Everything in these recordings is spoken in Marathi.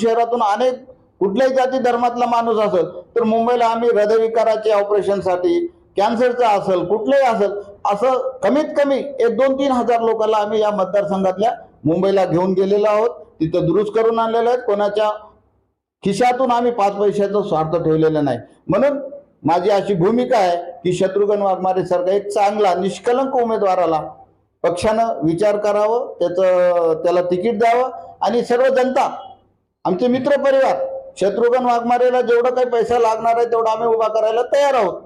शहरातून अनेक कुठल्याही जाती धर्मातला माणूस असेल तर मुंबईला आम्ही हृदयविकाराचे ऑपरेशनसाठी कॅन्सरचं असेल कुठलंही असेल असं कमीत कमी एक दोन तीन हजार लोकांना आम्ही या मतदारसंघातल्या मुंबईला घेऊन गेलेलो आहोत. तिथं दुरुस्त करून आणलेलं आहेत. कोणाच्या खिशातून आम्ही पाच पैशाचा स्वार्थ ठेवलेला नाही. म्हणून माझी अशी भूमिका आहे की शत्रुघ्न वाघमारे सारखा एक चांगला निष्कलंक उमेदवाराला पक्षानं विचार करावं त्याचं त्याला तिकीट द्यावं आणि सर्व जनता आमचे मित्र परिवार शत्रुघ्न वाघमारेला जेवढं काही पैसा लागणार आहे तेवढा आम्ही उभा करायला तयार आहोत.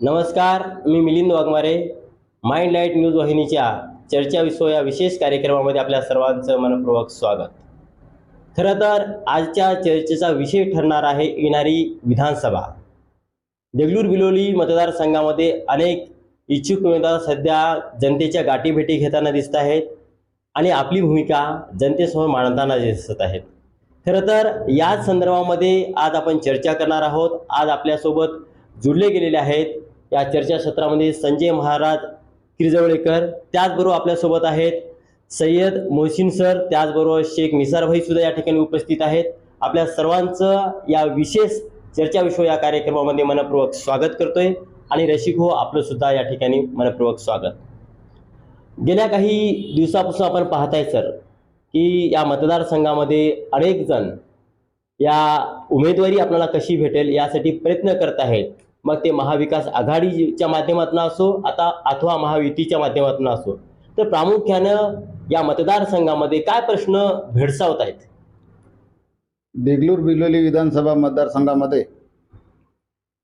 नमस्कार मी Milind Waghmare. Mind light news वाहिनीच्या चर्चा विश्व या विशेष कार्यक्रमामध्ये आपल्या सर्वांचं मनपूर्वक स्वागत. खरं तर आजच्या चर्चेचा विषय ठरणार आहे येणारी विधानसभा. देगलूर बिलोली मतदारसंघामध्ये अनेक इच्छुक उमेदवार सध्या जनतेच्या गाठीभेटी घेताना दिसत आहेत आणि आपली भूमिका जनतेसमोर मांडताना दिसत आहेत. खरं तर याच संदर्भामध्ये आज आपण चर्चा करणार आहोत. आज आपल्यासोबत जुडले गेलेले आहेत. या चर्चासत्रामध्ये संजय महाराज किरजवळेकर त्याचबरोबर आपल्यासोबत आहेत. सय्यद मोहसिन सर त्याचबरोबर शेख निसारभाई सुद्धा या ठिकाणी उपस्थित आहेत. आपल्या सर्वांचं या विशेष चर्चा विश्व या कार्यक्रमामध्ये मनपूर्वक स्वागत करतोय. आणि रसिक हो आपलं सुद्धा या ठिकाणी मनपूर्वक स्वागत. गेल्या काही दिवसापासून आपण पाहताय सर की या मतदारसंघामध्ये अनेक जण या उमेदवारी आपल्याला कशी भेटेल यासाठी प्रयत्न करत आहेत. मग ते महाविकास आघाडीच्या माध्यमातून असो आता अथवा महायुतीच्या माध्यमातून असो. तर प्रामुख्यानं या मतदारसंघामध्ये काय प्रश्न भेडसावत आहेत? देगलूर बिलोली विधानसभा मतदारसंघामध्ये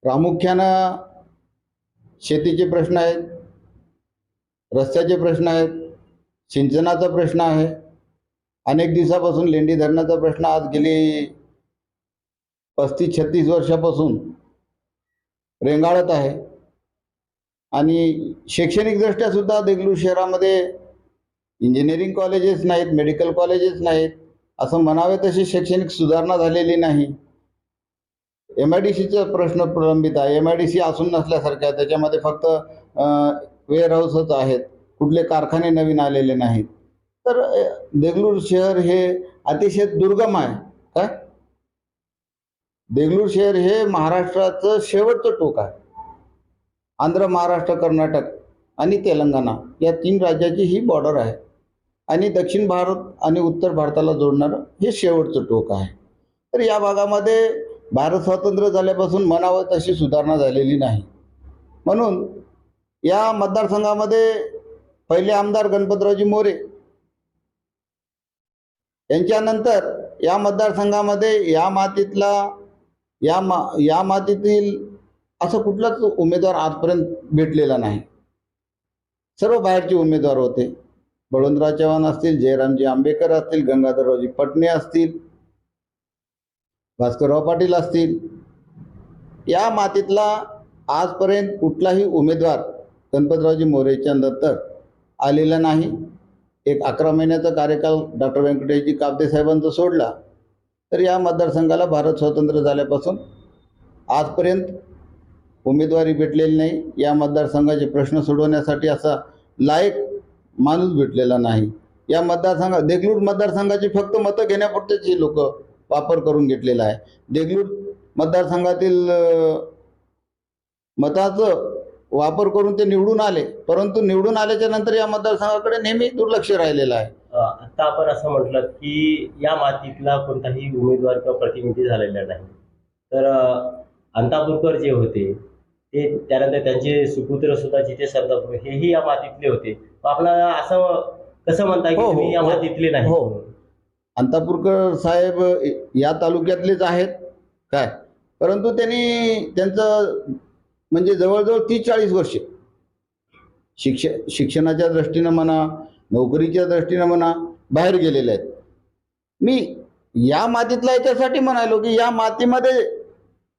प्रामुख्यानं शेतीचे प्रश्न आहेत रस्त्याचे प्रश्न आहेत सिंचनाचा प्रश्न आहे. अनेक दिवसापासून लेंडी धरणाचा प्रश्न आज गेली पस्तीस छत्तीस वर्षापासून रेंगाळत आहे. आणि शैक्षणिकदृष्ट्यासुद्धा देगलूर शहरामध्ये इंजिनिअरिंग कॉलेजेस नाहीत मेडिकल कॉलेजेस नाहीत असं म्हणावे तशी शैक्षणिक सुधारणा झालेली नाही. एम आय डी सीचा प्रश्न प्रलंबित आहे. एम आय डी सी असून नसल्यासारख्या त्याच्यामध्ये फक्त वेअरहाऊसच आहेत. कुठले कारखाने नवीन आलेले नाहीत. तर देगलूर शहर हे अतिशय दुर्गम आहे. काय देगलूर शहर हे महाराष्ट्राचं शेवटचं टोक आहे. आंध्र महाराष्ट्र कर्नाटक आणि तेलंगणा या तीन राज्याची ही बॉर्डर आहे. आणि दक्षिण भारत आणि उत्तर भारताला जोडणारं हे शेवटचं टोक आहे. तर या भागामध्ये भारत स्वातंत्र्य झाल्यापासून म्हणावं तशी सुधारणा झालेली नाही. म्हणून या मतदारसंघामध्ये पहिले आमदार गणपतरावजी मोरे यांच्यानंतर या मतदारसंघामध्ये या मातीतला या मा या मातीतील असं कुठलाच उमेदवार आजपर्यंत भेटलेला नाही. सर्व बाहेरचे उमेदवार होते. बळवंतराव चव्हाण असतील जयरामजी आंबेकर असतील गंगाधररावजी पटणे असतील भास्करराव पाटील असतील या मातीतला आजपर्यंत कुठलाही उमेदवार गणपतरावजी मोरेच्या नंतर आलेला नाही. एक अकरा महिन्याचा कार्यकाल डॉक्टर व्यंकटेशजी काब्दे साहेबांचा सोडला तर या मतदारसंघाला भारत स्वतंत्र झाल्यापासून आजपर्यंत उमेदवारी भेटलेली नाही. या मतदारसंघाचे प्रश्न सोडवण्यासाठी असा लायक माणूस भेटलेला नाही. या मतदारसंघात देगलूर मतदारसंघाची फक्त मतं घेण्यापुरतेच लोक वापर करून घेतलेला आहे. देगलूर मतदारसंघातील मताचं वापर करून ते निवडून आले. परंतु निवडून आल्याच्यानंतर या मतदारसंघाकडे नेहमी दुर्लक्ष राहिलेलं आहे. आता आपण असं म्हटलं की या मातीतला कोणताही उमेदवार किंवा प्रतिनिधी झालेला नाही. तर अंतापूरकर जे होते ते त्यानंतर त्यांचे सुपुत्र सुद्धा जिथे सरदापूर हेही या मातीतले होते. आपल्याला असं कसं म्हणता की हो, हो, तुम्ही या हो. मातीतले नाही हो. अंतापूरकर साहेब या तालुक्यातलेच आहेत काय परंतु त्यांनी त्यांचं म्हणजे जवळजवळ तीस चाळीस वर्ष शिक्ष शिक्षणाच्या दृष्टीनं म्हणा नोकरीच्या दृष्टीनं म्हणा बाहेर गेलेले आहेत मी या मातीतला याच्यासाठी म्हणालो की या मातीमध्ये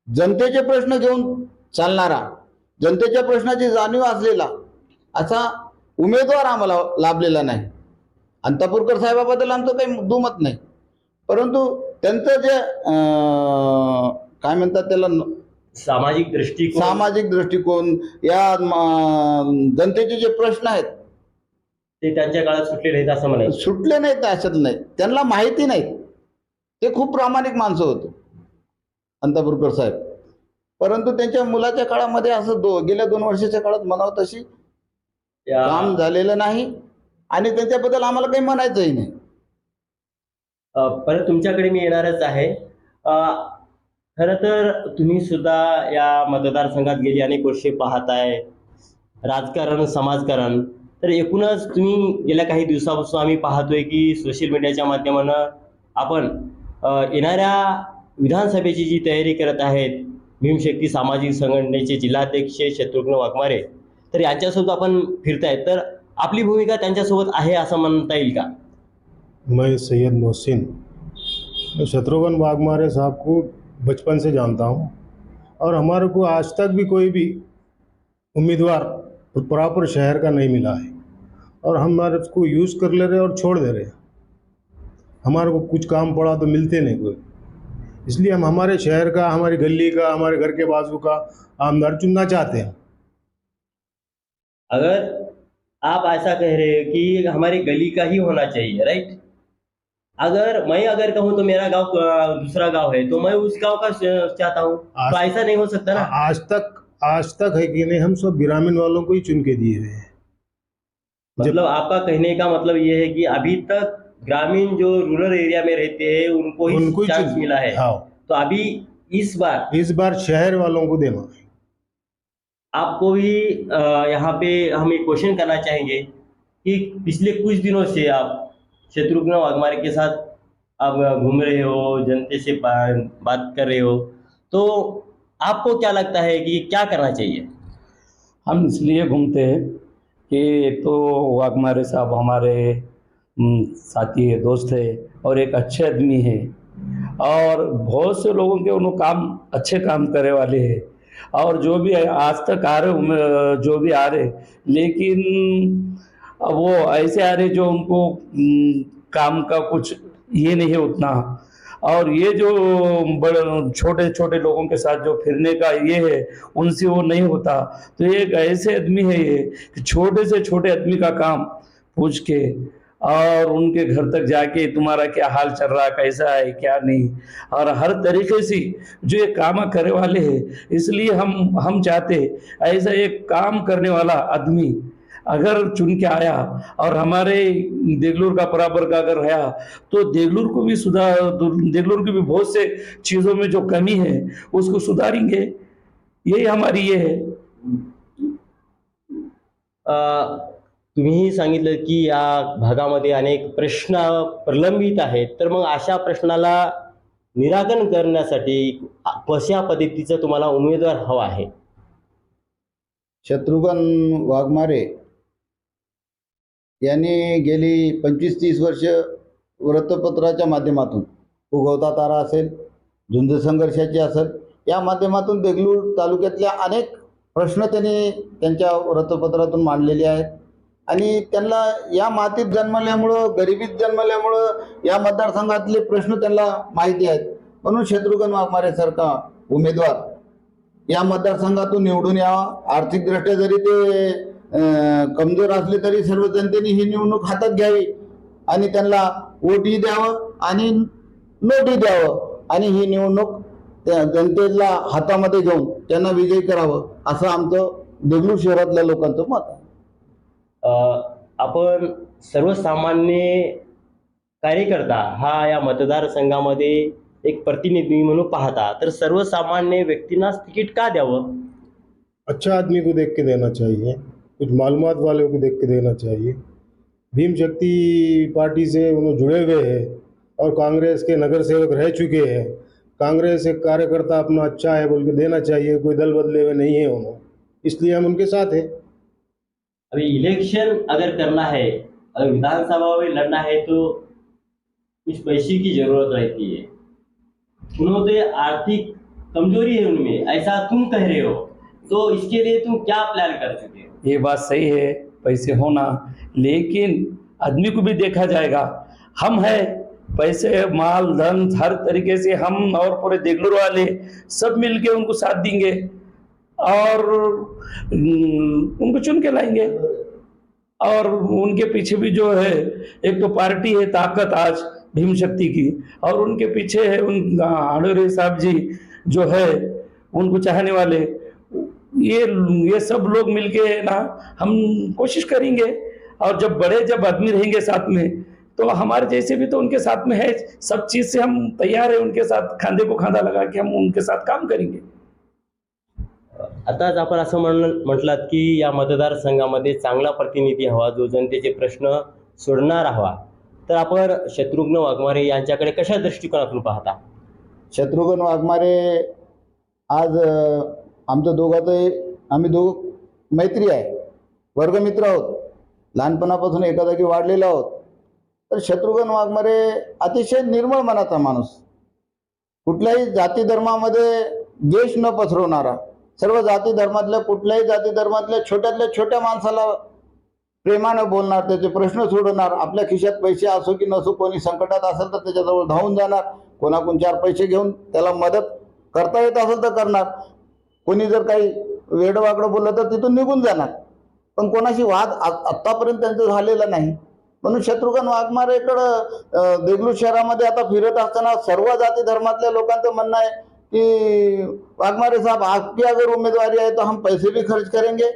जनतेचे प्रश्न घेऊन चालणारा जनतेच्या प्रश्नाची जाणीव असलेला असा उमेदवार आम्हाला लाभलेला नाही. अंतापूरकर साहेबाबद्दल आमचं काही दुमत नाही. परंतु त्यांचं जे काय म्हणतात त्याला सामाजिक दृष्टिकोन सामाजिक दृष्टिकोन या जनतेचे जे प्रश्न आहेत. ते त्यांच्या काळात सुटले नाहीत असं म्हणायचं. सुटले नाहीत अशात नाही. त्यांना माहिती नाही. ते खूप प्रामाणिक माणसं होते. अंतापूरकर साहेब. परंतु त्यांच्या मुलाच्या काळामध्ये असं दो गेल्या दोन वर्षाच्या काळात म्हणावं तशी काम झालेलं नाही आणि त्याच्याबद्दल आम्हाला काही म्हणायचंही नाही. अ, परत तुमच्याकडे मी येणारच आहे. अ, खरं तर तुम्ही सुद्धा या मतदारसंघात गेली अनेक वर्षे पाहताय. राजकारण समाजकारण. तर एकूणच तुम्ही गेल्या काही दिवसापासून आम्ही पाहतोय की सोशल मीडियाच्या माध्यमानं आपण अ, येणाऱ्या विधानसभेची जी तयारी करत आहेत भीमशक्ती सामाजिक संघटनेचे जिल्हाध्यक्ष शत्रुघ्न वाघमारे तर यांच्यासोबत आपण फिरतायत तर आपली भूमिका त्यांच्यासोबत आहे असं म्हणता येईल का? मैं सैयद मोहसिन. शत्रुघ्न वाघमारे साहब को बचपन से जानता हूँ और हमारे को आज तक भी कोई भी उम्मीदवार प्रॉपर शहर का नहीं मिला है और हम हमारे उसको यूज़ कर ले रहे और छोड़ दे रहे हमारे को कुछ काम पड़ा तो मिलते नहीं कोई। इसलिए हम हमारे शहर का, हमारी गली का, हमारे घर के बाजू का आमदार चुनना चाहते हैं। अगर आप ऐसा कह रहे हो कि हमारी गली का ही होना चाहिए राइट अगर मैं अगर कहूँ तो मेरा गाँव दूसरा गाँव है तो मैं उस गाँव का चाहता हूँ। तो ऐसा नहीं हो सकता ना। आज तक आज तक है कि नहीं हम सब ग्रामीण वालों को ही चुन के दिए हुए हैं। मतलब आपका कहने का मतलब ये है कि अभी तक ग्रामीण जो रूरल एरिया में रहते हैं उनको ही उनको चांस मिला है। हाँ। तो अभी इस बार इस बार शहर वालों को देना है। आपको भी यहाँ पे हम एक क्वेश्चन करना चाहेंगे कि पिछले कुछ दिनों से आप शत्रुघ्न वाघमारे के साथ आप घूम रहे हो, जनते से बात कर रहे हो तो आपको क्या लगता है कि क्या करना चाहिए? हम इसलिए घूमते हैं कि एक तो वाघमारे साहब हमारे साथी है, दोस्त है और एक अच्छे आदमी है और बहुत से लोगों के उन्होंने काम, अच्छे काम करे वाले हैं। और जो भी आज तक आ रहे जो भी आ रहे, लेकिन वो ऐसे आ रहे जो उनको काम का कुछ ये नहीं है उतना। और ये जो बड़े, छोटे छोटे लोगों के साथ जो फिरने का ये है, उनसे वो नहीं होता। तो एक ऐसे आदमी है ये, कि छोटे से छोटे आदमी का काम पूछ के और उनके घर तक जाके तुम्हारा क्या हाल चल रहा कैसा है क्या नहीं। और हर तरीके से जो ये काम करे वाले हैं इसलिए हम हम चाहते ऐसा एक काम करने वाला आदमी अगर चुन के आया और हमारे देगलूर का बराबर का अगर रहा तो देगलूर को भी सुधार देगलूर की भी बहुत से चीज़ों में जो कमी है उसको सुधारेंगे। यही हमारी ये है। अ, तुम्हीही सांगितलं की या भागामध्ये अनेक प्रश्न प्रलंबित आहेत. तर मग अशा प्रश्नाला निराकरण करण्यासाठी कशा पद्धतीचा तुम्हाला उमेदवार हवा आहे? शत्रुघ्न वाघमारे यांनी गेली पंचवीस तीस वर्ष वृत्तपत्राच्या माध्यमातून. उगवता तारा असेल झुंज संघर्षाची असेल या माध्यमातून देगलूर तालुक्यातल्या अनेक प्रश्न त्यांनी त्यांच्या वृत्तपत्रातून मांडलेले आहेत. आणि त्यांना या मातीत जन्मल्यामुळं गरिबीत जन्मल्यामुळं या मतदारसंघातले प्रश्न त्यांना माहिती आहेत. म्हणून शत्रुघ्न वाघमारेसारखा उमेदवार या मतदारसंघातून निवडून यावा. आर्थिकदृष्ट्या जरी ते कमजोर असले तरी सर्व जनतेने ही निवडणूक हातात घ्यावी आणि त्यांना वोटही द्यावं आणि नोटही द्यावं आणि ही निवडणूक त्या जनतेला हातामध्ये घेऊन त्यांना विजयी करावं असं आमचं देगलूर शहरातल्या लोकांचं मत आहे. आपण सर्वसामान्य कार्यकर्ता हा या मतदारसंघामध्ये एक प्रतिनिधी म्हणून पाहता, तर सर्वसामान्य व्यक्तींनाच तिकीट का द्यावं? अच्छा आदमी को देख के देना चाहिए, कुछ मालूम वाले को देख के देना चाहिए। भीम शक्ति पार्टी से उन्होंने जुड़े हुए हैं और कांग्रेस के नगर सेवक रह चुके हैं। कांग्रेस एक कार्यकर्ता अपना अच्छा है बोल के देना चाहिए, कोई दल बदले हुए नहीं है उन्होंने, इसलिए हम उनके साथ हैं। अभी इलेक्शन अगर करना है, अगर विधानसभा में लड़ना है तो कुछ पैसे की ज़रूरत रहती है। उन्होंने आर्थिक कमज़ोरी है उनमें, ऐसा तुम कह रहे हो तो इसके लिए तुम क्या प्लान कर चुके ये बात सही है, पैसे होना, लेकिन आदमी को भी देखा जाएगा। हम है, पैसे, माल, धन, हर तरीके से हम और पूरे देगलूर वाले, सब मिलके उनको साथ देंगे। और हम्म, उनको चुन के लाएँगे। और उनके पीछे भी जो है एक तो पार्टी है ताकत आज भीम शक्ति की और उनके पीछे है उन आडोरे साहब जी जो है उनको चाहने वाले। ये ये सब लोग मिलके है ना हम कोशिश करेंगे और जब बड़े जब आदमी रहेंगे साथ में तो हमारे जैसे भी तो उनके साथ में है सब चीज़ से हम तैयार है उनके साथ खांदे को खांदा लगा के हम उनके साथ काम करेंगे। आताच आपण असं म्हण म्हटलात की या मतदारसंघामध्ये चांगला प्रतिनिधी हवा जो जनतेचे प्रश्न सोडणार हवा. तर आपण शत्रुघ्न वाघमारे यांच्याकडे कशा दृष्टिकोनातून पाहता? शत्रुघ्न वाघमारे आज आमचं दोघांचं आम्ही दोघ मैत्री आहे. वर्गमित्र आहोत. लहानपणापासून एका जागी वाढलेलो आहोत. तर शत्रुघ्न वाघमारे अतिशय निर्मळ मनाचा माणूस. कुठल्याही जाती धर्मामध्ये द्वेष न पसरवणारा सर्व जाती धर्मातल्या कुठल्याही जाती धर्मातल्या छोट्यातल्या छोट्या माणसाला प्रेमानं बोलणार त्याचे प्रश्न सोडवणार आपल्या खिशात पैसे असो की नसो कोणी संकटात असेल तर त्याच्याजवळ धावून जाणार कोणाकडून चार पैसे घेऊन त्याला मदत करता येत असेल तर करणार. कोणी जर काही वेडवाकडं बोललं तर तिथून निघून जाणार. पण कोणाशी वाद आ- आत्तापर्यंत त्यांचं झालेला नाही. म्हणून शत्रुघ्न वाघमारेकडं देगलूर शहरामध्ये आता फिरत असताना सर्व जाती धर्मातल्या लोकांचं म्हणणं आहे कि वाघमारे साहब आपकी अगर उम्मीदवारी है तो हम पैसे भी खर्च करेंगे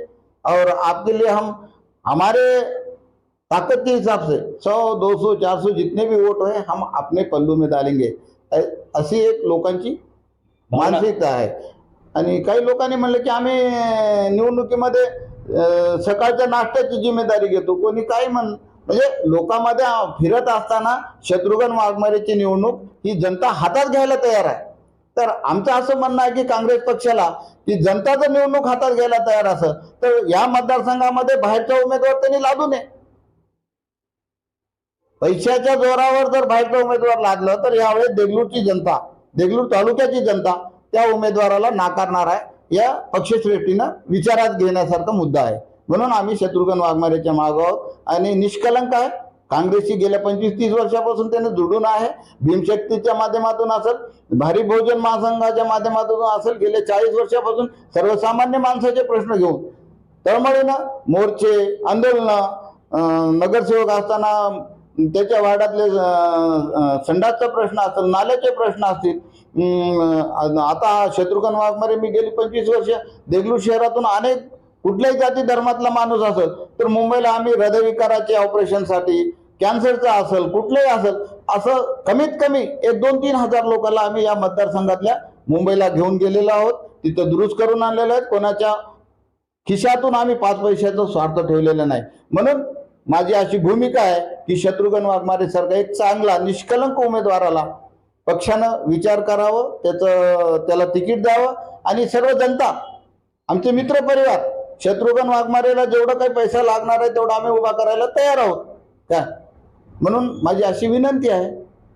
और आपके लिए हम हमारे ताकत के हिसाब से सौ दो सौ चार सौ जितने भी वोट है हम अपने पल्लू में डालेंगे। अशी एक लोकांची मानसिकता आहे आणि काही लोकांनी म्हणलं की आम्ही निवडणुकीमध्ये सकाळच्या नाश्त्याची जिम्मेदारी घेतो. कोणी काय म्हण म्हणजे लोकांमध्ये फिरत असताना शत्रुघ्न वाघमारेची निवडणूक ही जनता हातात घ्यायला तयार आहे. तर आमचं असं म्हणणं आहे की काँग्रेस पक्षाला की जनता जर निवडणूक हातात घ्यायला तयार असं तर या मतदारसंघामध्ये बाहेरचा उमेदवार त्यांनी लादू नये. पैशाच्या जोरावर जर बाहेरचा उमेदवार लागलं तर यावेळेस देगलूरची जनता देगलूर तालुक्याची जनता त्या उमेदवाराला नाकारणार आहे. या पक्षश्रेष्ठीनं विचारात घेण्यासारखा मुद्दा आहे. म्हणून आम्ही शत्रुघ्न वाघमारेच्या मागं आहोत. आणि निष्कलंक आहे. काँग्रेसशी गेल्या पंचवीस तीस वर्षापासून त्याने जुडून आहे. भीमशक्तीच्या माध्यमातून असेल भारी बहुजन महासंघाच्या माध्यमातून असेल गेल्या चाळीस वर्षापासून सर्वसामान्य माणसाचे प्रश्न घेऊन. तळमळीनं मोर्चे आंदोलनं नगरसेवक असताना त्याच्या वार्डातले संडासचा प्रश्न असेल नाल्याचे प्रश्न असतील. आता शत्रुघ्न वाघमारे मी गेली पंचवीस वर्ष देगलूर शहरातून अनेक कुठल्याही जाती धर्मातला माणूस असेल तर मुंबईला आम्ही हृदयविकाराच्या ऑपरेशनसाठी कॅन्सरचं असेल कुठलंही असेल असं कमीत कमी एक दोन तीन हजार लोकांना आम्ही या मतदारसंघातल्या मुंबईला घेऊन गेलेलो आहोत. तिथं दुरुस्त करून आणलेलं आहेत. कोणाच्या खिशातून आम्ही पाच पैशाचा स्वार्थ ठेवलेला नाही. म्हणून माझी अशी भूमिका आहे की शत्रुघ्न वाघमारे सारखा एक चांगला निष्कलंक उमेदवाराला पक्षानं विचार करावं त्याचं त्याला तिकीट द्यावं आणि सर्व जनता आमचे मित्र परिवार शत्रुघ्न वाघमारेला जेवढं काही पैसा लागणार आहे तेवढा आम्ही उभा करायला तयार आहोत. काय म्हणून माझी अशी विनंती आहे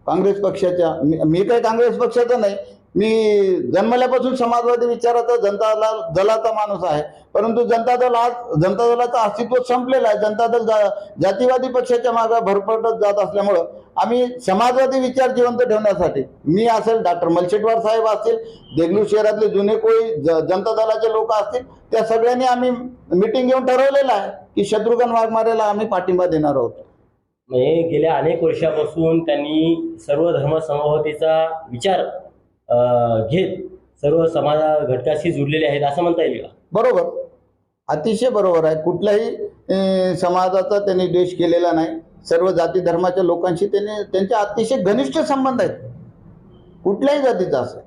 काँग्रेस पक्षाच्या मी मी काही काँग्रेस पक्षाचा नाही मी जन्मल्यापासून समाजवादी विचाराचा जनता दल दलाचा माणूस आहे परंतु जनता दल आज जनता दलाचं अस्तित्व संपलेलं आहे जनता दल जा- जातीवादी पक्षाच्या मागे भरपटत जात असल्यामुळं आम्ही समाजवादी विचार जिवंत ठेवण्यासाठी मी असेल डॉक्टर मलशेटवार साहेब असतील देगलूर शहरातले जुने कोळी ज- जनता दलाचे लोक असतील त्या सगळ्यांनी आम्ही मिटिंग घेऊन ठरवलेलं आहे की शत्रुघ्न वाघमारेला आम्ही पाठिंबा देणार आहोत. म्हणजे गेल्या अनेक वर्षापासून त्यांनी सर्व धर्मसमभावतेचा विचार घेत सर्व समाज घटकाशी जुडलेले आहेत असं म्हणता येईल का? बरोबर. अतिशय बरोबर आहे. कुठल्याही समाजाचा त्यांनी द्वेष केलेला नाही. सर्व जाती धर्माच्या लोकांशी त्यांनी त्यांचे अतिशय घनिष्ठ संबंध आहेत. कुठल्याही जातीचा असं.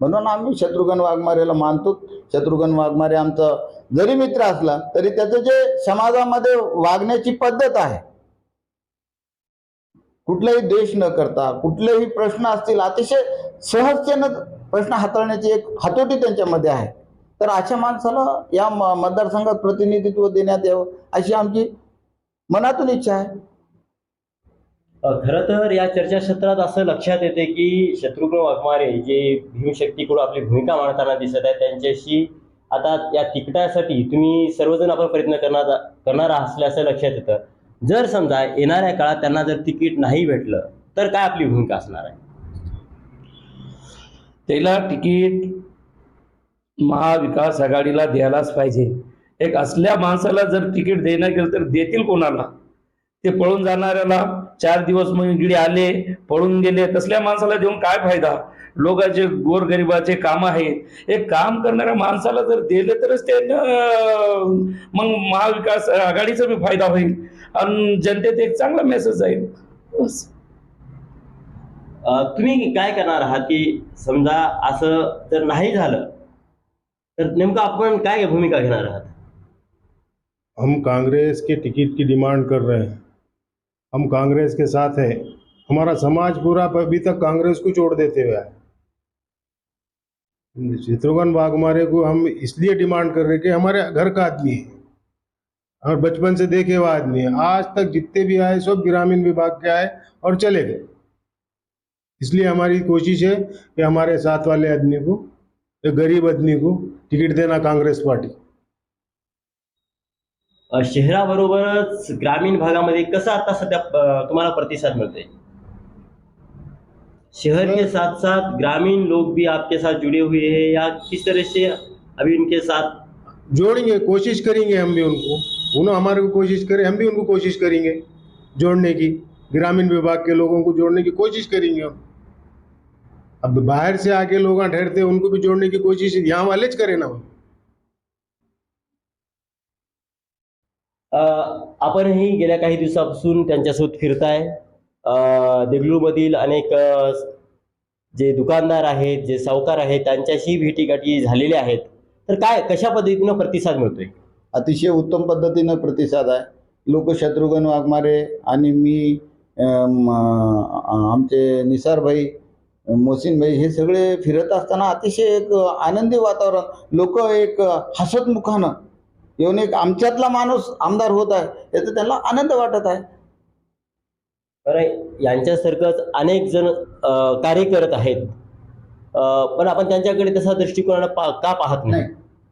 म्हणून आम्ही शत्रुघ्न वाघमारेला मानतो. शत्रुघ्न वाघमारे आमचं जरी मित्र असला तरी त्याचं जे समाजामध्ये वागण्याची पद्धत आहे कुठलाही देश न करता कुठलेही प्रश्न असतील अतिशय सहजतेनं प्रश्न हाताळण्याची एक हातोटी त्यांच्यामध्ये आहे. तर अशा माणसाला या म- मतदारसंघात प्रतिनिधित्व देण्यात यावं अशी आमची मनातून इच्छा आहे. खरं तर या चर्चाक्षेत्रात असं लक्षात येते की शत्रुघ्न वाघमारे जे भीमशक्तीकडून आपली भूमिका मांडताना दिसत आहे त्यांच्याशी आता या तिकिटासाठी तुम्ही सर्वजण आपण प्रयत्न करणार करणार असल्याचं लक्षात येतं. जर समजा येणाऱ्या काळात त्यांना जर तिकीट नाही भेटलं तर काय आपली भूमिका असणार आहे? त्याला तिकीट महाविकास आघाडीला द्यायलाच पाहिजे. एक असल्या माणसाला जर तिकीट देणं गेलं तर देतील कोणाला? ते पळून जाणाऱ्याला चार दिवस मग इकडे आले पळून गेले तसल्या माणसाला देऊन काय फायदा? लोकांचे गोरगरिबाचे काम आहेत. एक काम करणाऱ्या माणसाला जर दिले तरच ते मग महाविकास आघाडीचा बी फायदा होईल. आणि जनतेत एक चांगला मेसेज जाईल. बस. अ, तुम्ही काय करणार आहात की समजा असं जर नाही झालं तर नेमकं आपण काय भूमिका घेणार आहात? हम कांग्रेस के टिकट की डिमांड कर रहे हैं। हम कांग्रेस के साथ हैं। हमारा समाज पूरा अभी तक कांग्रेस को छोड़ देते हुए है शत्रुघ्न वाघमारे को हम इसलिए डिमांड कर रहे हैं कि हमारे घर का आदमी है। और बचपन से देखे हुआ आदमी है। आज तक जितने भी आए सब ग्रामीण विभाग के आए और चले गए। इसलिए हमारी कोशिश है कि हमारे साथ वाले आदमी को एक गरीब आदमी को टिकट देना कांग्रेस पार्टी। अ, शहराबरोबरच ग्रामीण भागामध्ये कसा आता सध्या अ, तुम्हाला प्रतिसाद मिळतोय? शहर के साथ साथ ग्रामीण लोग भी आपके साथ जुड़े हुए हैं या किस तरह से अभी उनके साथ? जोड़ेंगे कोशिश करेंगे हम भी उनको। उन्होंने हमारे को कोशिश करें हम भी उनको कोशिश करेंगे जोड़ने की ग्रामीण विभाग के लोगों को जोड़ने की कोशिश करेंगे हम। अब बाहर से आके लोग ठहरते हैं उनको भी जोड़ने की कोशिश यहाँ वाले करें ना अ, आपणही गेल्या काही त्यांच्यासोबत फिरताय. अ, देगलूरमधील अनेक जे दुकानदार आहेत जे सावकार आहेत त्यांच्याशी भेटीगाठी झालेल्या आहेत. तर काय कशा प्रतिसाद मिळतोय? अतिशय उत्तम पद्धतीनं प्रतिसाद आहे. लोक शत्रुघ्न वाघमारे आणि मी आमचे निसारभाई मोहसिनभाई हे सगळे फिरत असताना अतिशय एक आनंदी वातावरण लोक एक हसतमुखानं येऊन एक आमच्यातला माणूस आमदार होत आहे याचा त्यांना आनंद वाटत आहे. बरं यांच्यासारखंच अनेक जण कार्य करत आहेत. पण आपण त्यांच्याकडे तसा दृष्टिकोनानं पा का पाहत नाही.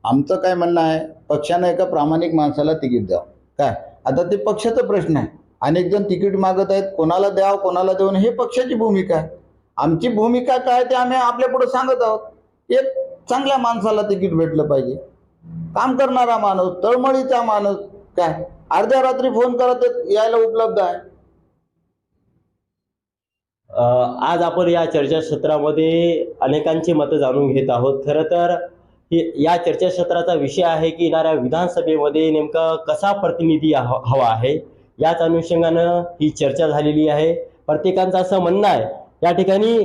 आमचं काय म्हणणं आहे पक्षानं एका प्रामाणिक माणसाला तिकीट द्यावं. काय? आता ते पक्षाचा प्रश्न आहे. अनेक जण तिकीट मागत आहेत कोणाला द्यावं कोणाला देऊन हे पक्षाची भूमिका आहे. आमची भूमिका काय ते आम्ही आपल्या पुढे सांगत आहोत. एक चांगल्या माणसाला तिकीट भेटलं पाहिजे. काम करणारा माणूस तळमळीचा माणूस काय? अर्ध्या रात्री फोन करत यायला उपलब्ध आहे. आज आपण या चर्चासत्रामध्ये अनेकांची मतं जाणून घेत आहोत. खरं तर या चर्चासत्राचा विषय आहे की येणाऱ्या विधानसभेमध्ये नेमका कसा प्रतिनिधी हवा आहे? याच अनुषंगानं ही चर्चा झालेली आहे. प्रत्येकांचं असं म्हणणं आहे. या ठिकाणी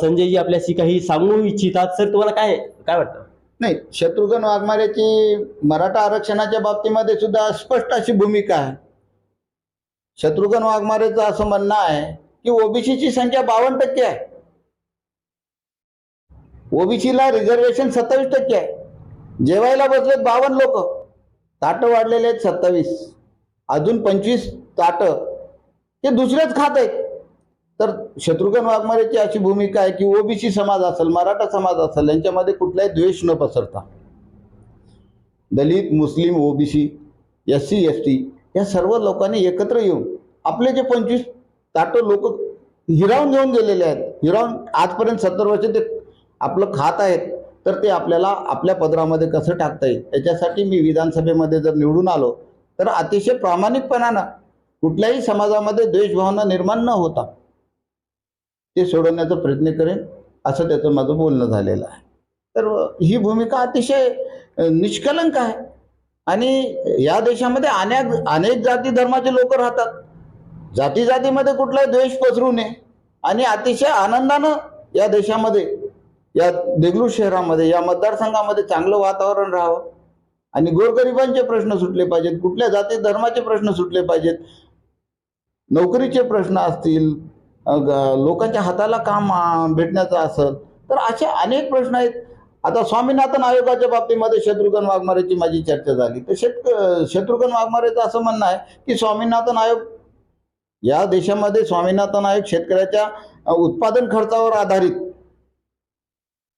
संजयजी आपल्याशी काही सांगू इच्छितात. सर तुम्हाला काय काय वाटतं? नाही शत्रुघ्न वाघमारेची मराठा आरक्षणाच्या बाबतीमध्ये सुद्धा स्पष्ट अशी भूमिका आहे. शत्रुघ्न वाघमारेचं असं म्हणणं आहे की ओबीसीची संख्या बावन्न टक्के आहे. ओबीसीला रिझर्वेशन सत्तावीस टक्के आहे. जेवायला बसलेत बावन्न लोक. ताटं वाढलेले आहेत सत्तावीस. अजून पंचवीस ताटं. ते दुसरेच खात आहेत. तर शत्रुघ्न वाघमारेची अशी भूमिका आहे की ओबीसी समाज असेल मराठा समाज असेल यांच्यामध्ये कुठलाही द्वेष न पसरता. Dalit Muslim OBC S C S T या सर्व लोकांनी एकत्र येऊन आपले जे पंचवीस ताटं लोक हिरावून घेऊन गेलेले आहेत. हिरावून आजपर्यंत सत्तर वर्ष ते आपलं खात आहेत तर ते आपल्याला आपल्या पदरामध्ये कसं टाकता येईल? याच्यासाठी मी विधानसभेमध्ये जर निवडून आलो तर अतिशय प्रामाणिकपणानं कुठल्याही समाजामध्ये द्वेषभावना निर्माण न होता ते सोडवण्याचा प्रयत्न करेन असं त्याचं माझं बोलणं झालेलं आहे. तर ही भूमिका अतिशय निष्कलंक आहे. आणि या देशामध्ये अनेक अनेक जाती धर्माचे लोक राहतात. जाती जातीमध्ये कुठलाही द्वेष पसरू नये. आणि अतिशय आनंदानं या देशामध्ये या देगलूर शहरामध्ये या मतदारसंघामध्ये चांगलं वातावरण राहावं. आणि गोरगरिबांचे प्रश्न सुटले पाहिजेत कुठल्या जाती धर्माचे प्रश्न सुटले पाहिजेत नोकरीचे प्रश्न असतील लोकांच्या हाताला काम भेटण्याचं असेल तर असे अनेक प्रश्न आहेत. आता स्वामीनाथन आयोगाच्या बाबतीमध्ये शत्रुघ्न वाघमारेची माझी चर्चा झाली. तर शेत शत्रुघ्न वाघमारेचं असं म्हणणं आहे की स्वामीनाथन आयोग या देशामध्ये स्वामीनाथन आयोग शेतकऱ्याच्या उत्पादन खर्चावर आधारित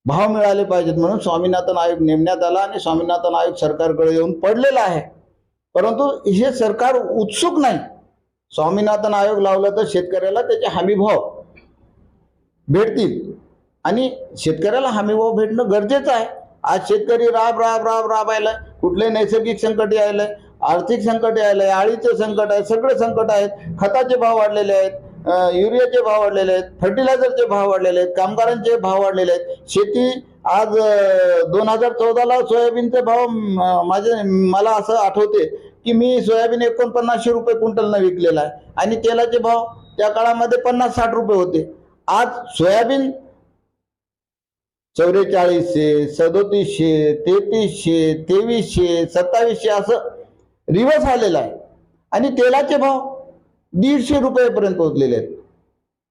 भाव मिळाले पाहिजेत म्हणून स्वामीनाथन आयोग नेमण्यात आला आणि स्वामीनाथन आयोग सरकारकडे येऊन पडलेला आहे. परंतु हे सरकार उत्सुक नाही. स्वामीनाथन आयोग लावलं तर शेतकऱ्याला त्याचे हमीभाव भेटतील. आणि शेतकऱ्याला हमीभाव भेटणं गरजेचं आहे. आज शेतकरी राब राब राब राबायला कुठले नैसर्गिक संकट यायलंय आर्थिक संकट यायलंय आळीचं संकट आहे सगळे संकट आहेत खताचे भाव वाढलेले आहेत. युरियाचे भाव वाढलेले आहेत फर्टिलायझरचे भाव वाढलेले आहेत कामगारांचे भाव वाढलेले आहेत. शेती आज दोन हजार चौदाला सोयाबीनचे भाव माझे मला असं आठवते की मी सोयाबीन एकोणपन्नासशे रुपये क्विंटलनं विकलेला आहे. आणि तेलाचे भाव त्या काळामध्ये पन्नास साठ रुपये होते. आज सोयाबीन चौवेचाळीसशे सदोतीसशे तेहतीसशे तेवीसशे सत्तावीसशे असं रिवर्स आलेलं आहे. आणि तेलाचे भाव दीडशे रुपयेपर्यंत पोहोचलेले आहेत.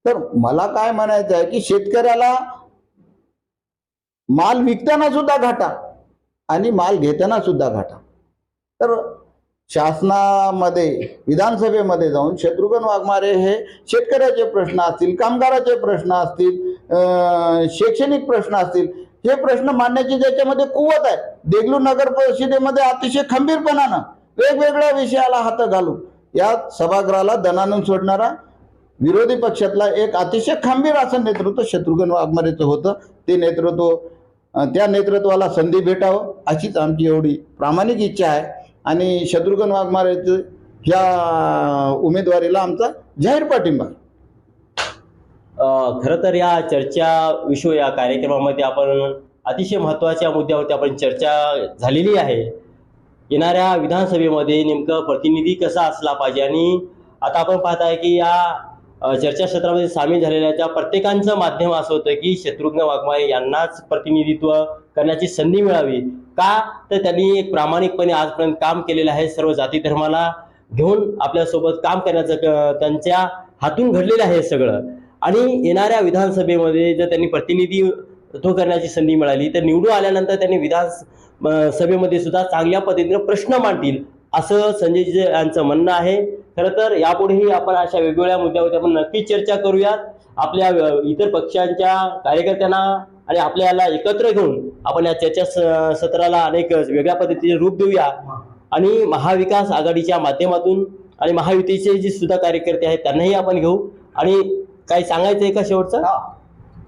तर मला काय म्हणायचं आहे की शेतकऱ्याला माल विकताना सुद्धा घाटा आणि माल घेताना सुद्धा घाटा. तर शासनामध्ये विधानसभेमध्ये जाऊन शत्रुघ्न वाघमारे हे शेतकऱ्याचे प्रश्न असतील कामगाराचे प्रश्न असतील शैक्षणिक प्रश्न असतील हे प्रश्न मांडण्याची ज्याच्यामध्ये कुवत आहे. देगलू नगर परिषदेमध्ये अतिशय खंबीरपणानं वेगवेगळ्या विषयाला हात घालून या सभागृहाला दनानंद सोडणारा विरोधी पक्षातला एक अतिशय खंबीर असं नेतृत्व शत्रुघ्न वाघमारेचं होतं. ते नेतृत्व त्या नेतृत्वाला संधी भेटावं अशीच आमची एवढी प्रामाणिक इच्छा आहे. आणि शत्रुघ्न वाघमारेचं ह्या उमेदवारीला आमचा जाहीर पाठिंबा खरं तर या चर्चा विषय या कार्यक्रमामध्ये आपण अतिशय महत्त्वाच्या मुद्द्यावरती आपण चर्चा झालेली आहे. येणाऱ्या विधानसभेमध्ये नेमकं प्रतिनिधी कसा असला पाहिजे? आणि आता आपण पाहत आहे की या चर्चाक्षेत्रामध्ये सामील झालेल्या त्या प्रत्येकांचं माध्यम असं होतं की शत्रुघ्न वाघमारे यांनाच प्रतिनिधित्व करण्याची संधी मिळावी. का? तर त्यांनी एक प्रामाणिकपणे आजपर्यंत काम केलेलं आहे सर्व जाती धर्माला घेऊन आपल्यासोबत काम करण्याचं क- त्यांच्या हातून घडलेलं आहे सगळं. आणि येणाऱ्या विधानसभेमध्ये जर त्यांनी प्रतिनिधी तो करण्याची संधी मिळाली. तर निवडून आल्यानंतर त्यांनी विधान सभेमध्ये सुद्धा चांगल्या पद्धतीनं प्रश्न मांडतील असं संजयजी यांचं म्हणणं आहे. खरं तर यापुढेही आपण अशा वेगवेगळ्या मुद्द्यावरती आपण नक्कीच चर्चा करूयात. आपल्या इतर पक्षांच्या कार्यकर्त्यांना आणि आपल्याला एकत्र घेऊन आपण या चर्चा स- सत्राला अनेक वेगळ्या पद्धतीचे रूप देऊया. आणि महाविकास आघाडीच्या माध्यमातून आणि महायुतीचे जे सुद्धा कार्यकर्ते आहेत त्यांनाही आपण घेऊ. आणि काही सांगायचं आहे का शेवटचं?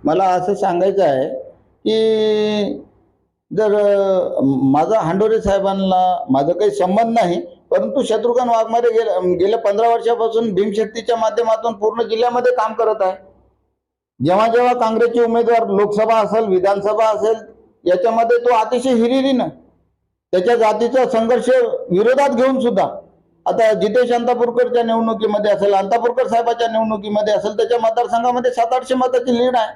मला असं सांगायचं आहे की जर माझा हांडोरे साहेबांना माझं काही संबंध नाही परंतु शत्रुघ्न वाघमारे गेल्या गेल्या पंधरा वर्षापासून भीमशक्तीच्या माध्यमातून पूर्ण जिल्ह्यामध्ये काम करत आहे. जेव्हा जेव्हा काँग्रेसचे उमेदवार लोकसभा असेल विधानसभा असेल याच्यामध्ये तो अतिशय हिरिरीनं त्याच्या जातीचा संघर्ष विरोधात घेऊन सुद्धा आता जितेश अंतापूरकरच्या निवडणुकीमध्ये असेल अंतापूरकर साहेबाच्या निवडणुकीमध्ये असेल त्याच्या मतदारसंघामध्ये सात आठशे मताची लीड आहे.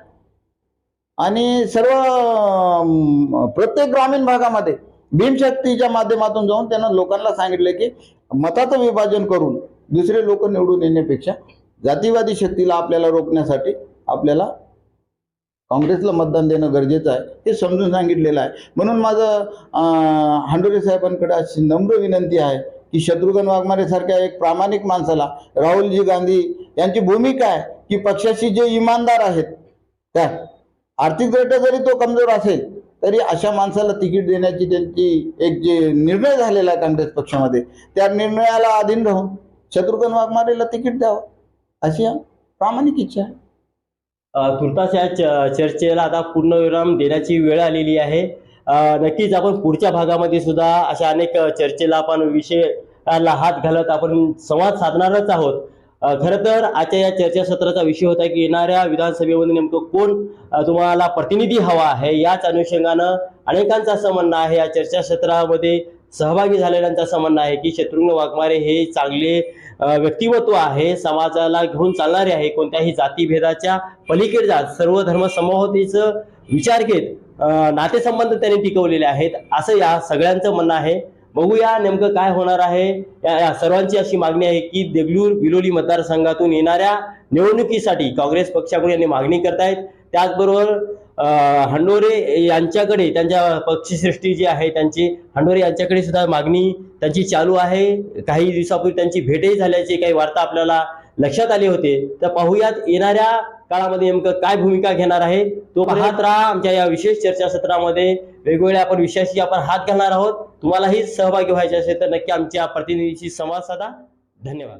आणि सर्व प्रत्येक ग्रामीण भागामध्ये भीमशक्तीच्या माध्यमातून जाऊन त्यांना लोकांना सांगितलं की मताचं विभाजन करून दुसरे लोक निवडून येण्यापेक्षा जातीवादी शक्तीला आपल्याला रोखण्यासाठी आपल्याला काँग्रेसला मतदान देणं गरजेचं आहे हे समजून सांगितलेलं आहे. म्हणून माझं हांडोरे साहेबांकडे अशी नम्र विनंती आहे की शत्रुघ्न वाघमारे सारख्या एक प्रामाणिक माणसाला राहुलजी गांधी यांची भूमिका आहे की पक्षाशी जे इमानदार आहेत त्या आर्थिकदृष्ट्या जरी तो कमजोर असेल तरी अशा माणसाला तिकीट देण्याची त्यांची एक जे निर्णय झालेला आहे काँग्रेस पक्षामध्ये त्या निर्णयाला अधीन राहून शत्रुघ्न वाघमारेला तिकीट द्यावं अशी प्रामाणिक इच्छा आहे. तुर्तास या च- चर्चेला आता पूर्णविराम देण्याची वेळ आलेली आहे. नक्कीच आपण पुढच्या भागामध्ये सुद्धा अशा अनेक चर्चेला आपण विषयाला हात घालत आपण संवाद साधणारच आहोत. खरं तर आजच्या या चर्चासत्राचा विषय होता की येणाऱ्या विधानसभेमध्ये नेमकं कोण तुम्हाला प्रतिनिधी हवा आहे याच अनुषंगानं अनेकांचं असं म्हणणं आहे या चर्चासत्रामध्ये सहभागी झालेल्यांचं असं म्हणणं आहे की शत्रुघ्न वाघमारे हे चांगले व्यक्तिमत्व आहे समाजाला घेऊन चालणारे आहे कोणत्याही जातीभेदाच्या पलीकडे जात सर्व धर्म समूहतेचं विचार घेत नातेसंबंध त्यांनी टिकवलेले आहेत असं या सगळ्यांचं म्हणणं आहे. बघूया नेमकं काय होणार आहे. या सर्वांची अशी मागणी आहे की देगलूर बिलोली मतदारसंघातून येणाऱ्या निवडणुकीसाठी काँग्रेस पक्षाकडून यांनी मागणी करतायत. त्याचबरोबर हंडोरे यांच्याकडे त्यांच्या पक्षश्रेष्ठी जी आहे त्यांची हंडोरे यांच्याकडे सुद्धा मागणी त्यांची चालू आहे. काही दिवसापूर्वी त्यांची भेटही झाल्याची काही वार्ता आपल्याला लक्षात आली होते. तर पाहूयात येणाऱ्या काळामध्ये नेमकं काय भूमिका घेणार आहे? तो पाहत राहा आमच्या या विशेष चर्चासत्रामध्ये वेगवेगळ्या आपण विषयाशी आपण हात घालणार आहोत. तुम्हालाही सहभागी व्हायचे असेल तर नक्की आमच्या प्रतिनिधीशी संवाद साधा. धन्यवाद.